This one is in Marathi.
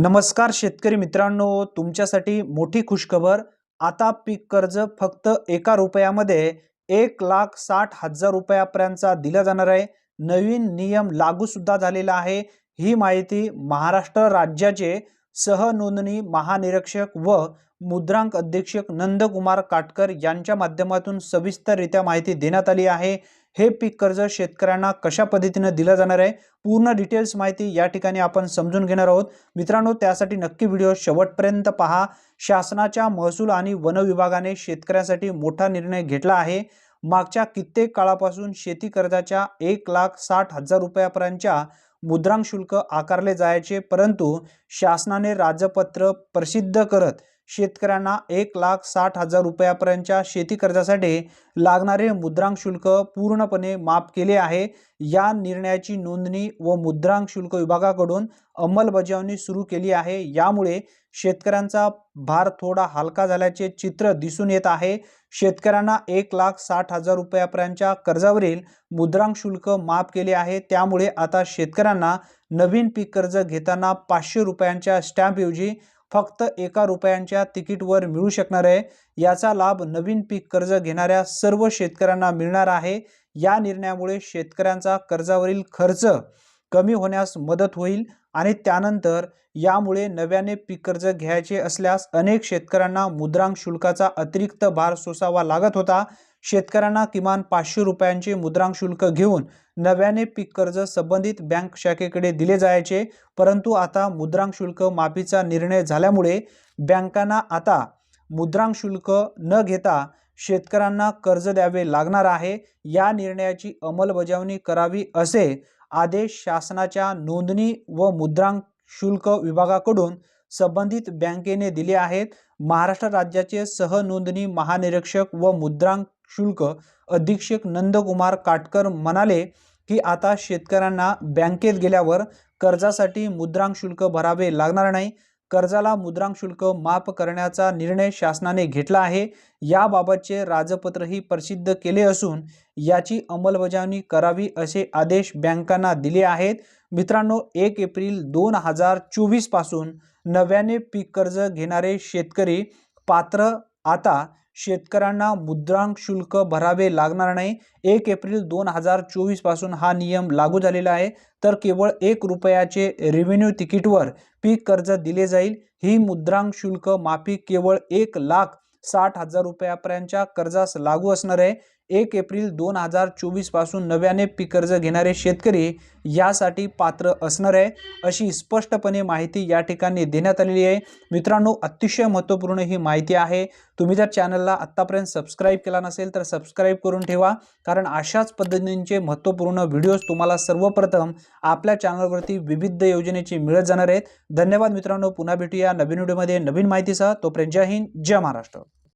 नमस्कार शेतकरी मित्रांनो तुमच्यासाठी मोठी खुशखबर. आता पीक कर्ज फक्त एका रुपयामध्ये एक लाख साठ हजार रुपयापर्यंतचा दिला जाणार आहे. नवीन नियम लागू सुद्धा झालेला आहे. ही माहिती महाराष्ट्र राज्याचे सहनोंदणी महानिरीक्षक व मुद्रांक अधीक्षक नंदकुमार काटकर यांच्या माध्यमातून सविस्तररित्या माहिती देण्यात आली आहे. हे पीक कर्ज शेतकऱ्यांना कशा पद्धतीनं दिलं जाणार आहे? पूर्ण डिटेल्स माहिती या ठिकाणी आपण समजून घेणार आहोत. मित्रांनो त्यासाठी नक्की व्हिडिओ शेवटपर्यंत पहा. शासनाच्या महसूल आणि वन विभागाने शेतकऱ्यांसाठी मोठा निर्णय घेतला आहे. मागच्या कित्येक काळापासून शेती कर्जाच्या एक लाख साठ हजार रुपयापर्यंतच्या मुद्रांक शुल्क आकारले जायचे परंतु शासनाने राजपत्र प्रसिद्ध करत शेतकऱ्यांना एक लाख साठ हजार रुपयापर्यंतच्या शेती कर्जासाठी लागणारे मुद्रांक शुल्क पूर्णपणे माफ केले आहे. या निर्णयाची नोंदणी व मुद्रांक शुल्क विभागाकडून अंमलबजावणी सुरू केली आहे. यामुळे शेतकऱ्यांचा भार थोडा हलका झाल्याचे चित्र दिसून येत आहे. शेतकऱ्यांना एक लाख साठ हजार रुपयापर्यंतच्या कर्जावरील मुद्रांक शुल्क माफ केले आहे. त्यामुळे आता शेतकऱ्यांना नवीन पीक कर्ज घेताना पाचशे रुपयांच्या स्टॅम्पऐवजी फक्त एका रुपयांच्या तिकीटवर मिळू शकणार आहे. याचा लाभ नवीन पीक कर्ज घेणाऱ्या सर्व शेतकऱ्यांना मिळणार आहे. या निर्णयामुळे शेतकऱ्यांचा कर्जावरील खर्च कमी होण्यास मदत होईल आणि त्यानंतर यामुळे नव्याने पीक कर्ज घ्यायचे असल्यास अनेक शेतकऱ्यांना मुद्रांक शुल्काचा अतिरिक्त भार सोसावा लागत होता. शेतकऱ्यांना किमान पाचशे रुपयांचे मुद्रांक शुल्क घेऊन नव्याने पीक कर्ज संबंधित बँक शाखेकडे दिले जायचे. परंतु आता मुद्रांक शुल्क माफीचा निर्णय झाल्यामुळे बँकांना आता मुद्रांक शुल्क न घेता शेतकऱ्यांना कर्ज द्यावे लागणार आहे. या निर्णयाची अंमलबजावणी करावी असे आदेश शासनाच्या नोंदणी व मुद्रांक शुल्क विभागाकडून संबंधित बँकेने दिले आहेत. महाराष्ट्र राज्याचे सहनोंदणी महानिरीक्षक व मुद्रांक शुल्क. अधीक्षक नंदकुमार काटकर म्हणाले की आता शेतकऱ्यांना बँकेत गेल्यावर कर्जासाठी मुद्रांक शुल्क भरावे लागणार नाही. कर्जाला मुद्रांक शुल्क माफ करण्याचा निर्णय शासनाने घेतला आहे. याबाबतचे राजपत्रही प्रसिद्ध केले असून याची अंमलबजावणी करावी असे आदेश बँकांना दिले आहेत. मित्रांनो एक एप्रिल दोन हजार चोवीसपासून नव्याने पीक कर्ज घेणारे शेतकरी पात्र आता शेतकऱ्यांना मुद्रांक शुल्क भरावे लागणार नाही. एक एप्रिल दोन हजार चोवीसपासून हा नियम लागू झालेला आहे. तर केवळ एक रुपयाचे रेव्हेन्यू तिकीटवर पीक कर्ज दिले जाईल. ही मुद्रांक शुल्क माफी केवळ एक लाख साठ हजार रुपयापर्यंतच्या कर्जास लागू असणार आहे. एक एप्रिल दोन हजार चोवीसपासून नव्याने पीक कर्ज घेणारे शेतकरी यासाठी पात्र असणार आहे अशी स्पष्टपणे माहिती या ठिकाणी देण्यात आलेली आहे. मित्रांनो अतिशय महत्त्वपूर्ण ही माहिती आहे. तुम्ही जर चॅनलला आत्तापर्यंत सबस्क्राईब केला नसेल तर सबस्क्राईब करून ठेवा कारण अशाच पद्धतींचे महत्त्वपूर्ण व्हिडिओज तुम्हाला सर्वप्रथम आपल्या चॅनलवरती विविध योजनेचे मिळत जाणार आहेत. धन्यवाद मित्रांनो पुन्हा भेटूया नवीन व्हिडिओमध्ये नवीन माहितीसह. तोपर्यंत जय हिंद जय महाराष्ट्र.